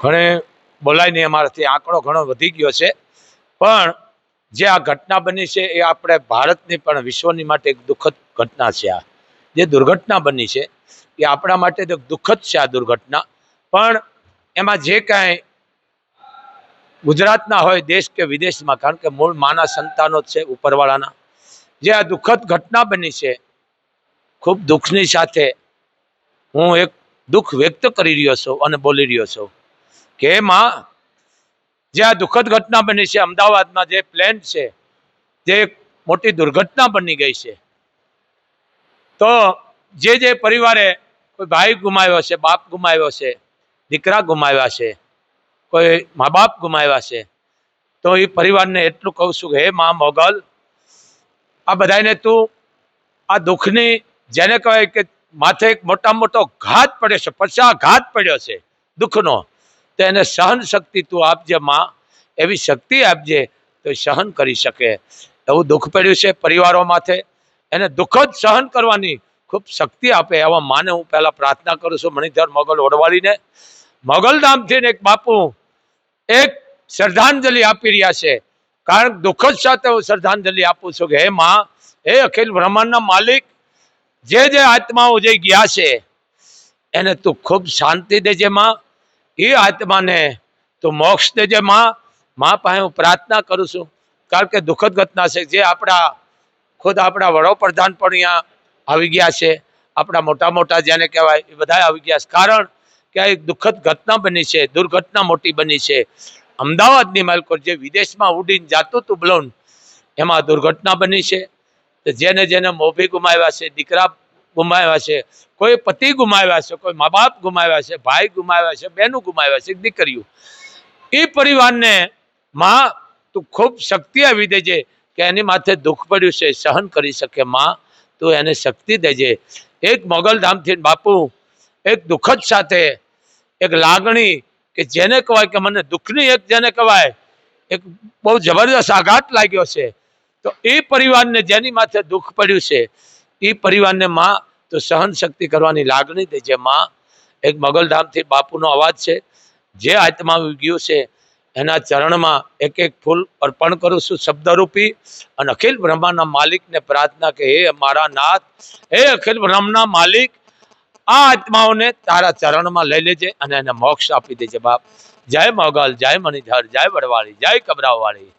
ઘણે બોલાઈને અમારાથી આંકડો ઘણો વધી ગયો છે. પણ જે આ ઘટના બની છે એ આપણે ભારતની પણ વિશ્વની માટે એક દુઃખદ ઘટના છે આ. જે દુર્ઘટના બની છે એ આપણા માટે તો દુઃખદ છે આ દુર્ઘટના. પણ એમાં જે કાંઈ ગુજરાતના હોય, દેશ કે વિદેશમાં, કારણ કે મૂળ માના સંતાનો છે ઉપરવાળાના. જે આ દુઃખદ ઘટના બની છે, ખૂબ દુઃખની સાથે હું એક દુઃખ વ્યક્ત કરી રહ્યો છું અને બોલી રહ્યો છું. કે માં જે આ દુઃખદ ઘટના બની છે, અમદાવાદમાં જે પ્લેન છે, જે મોટી દુર્ઘટના બની ગઈ છે. તો જે જે પરિવારે કોઈ ભાઈ ગુમાવ્યો છે, બાપ ગુમાવ્યો છે, દીકરા ગુમાવ્યા છે, કોઈ મા બાપ ગુમાવ્યા છે, તો એ પરિવારને એટલું કહું છું કે, હે મા મોગલ, આ બધાને તું આ દુઃખની જેને કહેવાય કે માથે એક મોટા મોટો ઘાત પડ્યો છે પછા ઘાત પડ્યો છે દુઃખનો. તો એને સહન શક્તિ તું આપજે માં. એવી શક્તિ આપજે તો સહન કરી શકે. એવું દુઃખ પડ્યું છે પરિવારો માથે. એને દુઃખ જ સહન કરવાની ખૂબ શક્તિ આપે. એવા માને હું પહેલા પ્રાર્થના કરું છું, મણિધર મોગલ ઓડવાળીને. મોગલધામથી નામથી એક બાપુ એક શ્રદ્ધાંજલિ આપી રહ્યા છે. કારણ દુઃખદ સાથે હું શ્રદ્ધાંજલિ આપું છું કે હે માં, હે અખિલ બ્રહ્માંડના માલિક, જે જે આત્માઓ જે ગયા છે, એને તું ખૂબ શાંતિ દેજે માં. એ આત્માને તો મોક્ષને જે માં. માં પાસે હું પ્રાર્થના કરું છું. કારણ કે દુઃખદ ઘટના છે. જે આપણા, ખુદ આપણા વડોપ્રધાન પણ અહીંયા આવી ગયા છે. આપણા મોટા મોટા જેને કહેવાય, એ બધા આવી ગયા છે. કારણ કે આ એક દુઃખદ ઘટના બની છે. દુર્ઘટના મોટી બની છે. અમદાવાદની માલકોટ જે વિદેશમાં ઉડીને જાતું હતું બ્લોન, એમાં દુર્ઘટના બની છે. તો જેને જેને મોભી ગુમાવ્યા છે, દીકરા ગુમાવ્યા છે, કોઈ પતિ ગુમાવ્યા છે, કોઈ મા બાપ ગુમાવ્યા છે, ભાઈ ગુમાવ્યા છે બહેનું ગુમાવ્યા છે દીકરીઓ. એ પરિવારને માં તું ખૂબ શક્તિ આવી દેજે કે એની માથે દુઃખ પડ્યું છે, સહન કરી શકે માં, તું એને શક્તિ દેજે. એક મોગલધામથી બાપુ, એક દુઃખદ સાથે, એક લાગણી કે જેને કહેવાય કે મને દુઃખની એક જેને કહેવાય, એક બહુ જબરદસ્ત આઘાત લાગ્યો છે. તો એ પરિવારને જેની માથે દુઃખ પડ્યું છે એ પરિવારને માં તો સહન શક્તિ કરવાની લાગણી દેજે માં એક મગલધામથી બાપુનો અવાજ છે, જે આત્મા ગયું છે, એના ચરણમાં એક એક ફૂલ અર્પણ કરું છું શબ્દરૂપી. અને અખિલ બ્રહ્માના માલિકને પ્રાર્થના કે, હે મારા નાથ, હે અખિલ બ્રહ્મના માલિક, આ આત્માઓને તારા ચરણમાં લઈ લેજે અને એને મોક્ષ આપી દેજે બાપ. જય મોગલ, જય મણિધર, જય વડવાળી, જય કબરાવાળી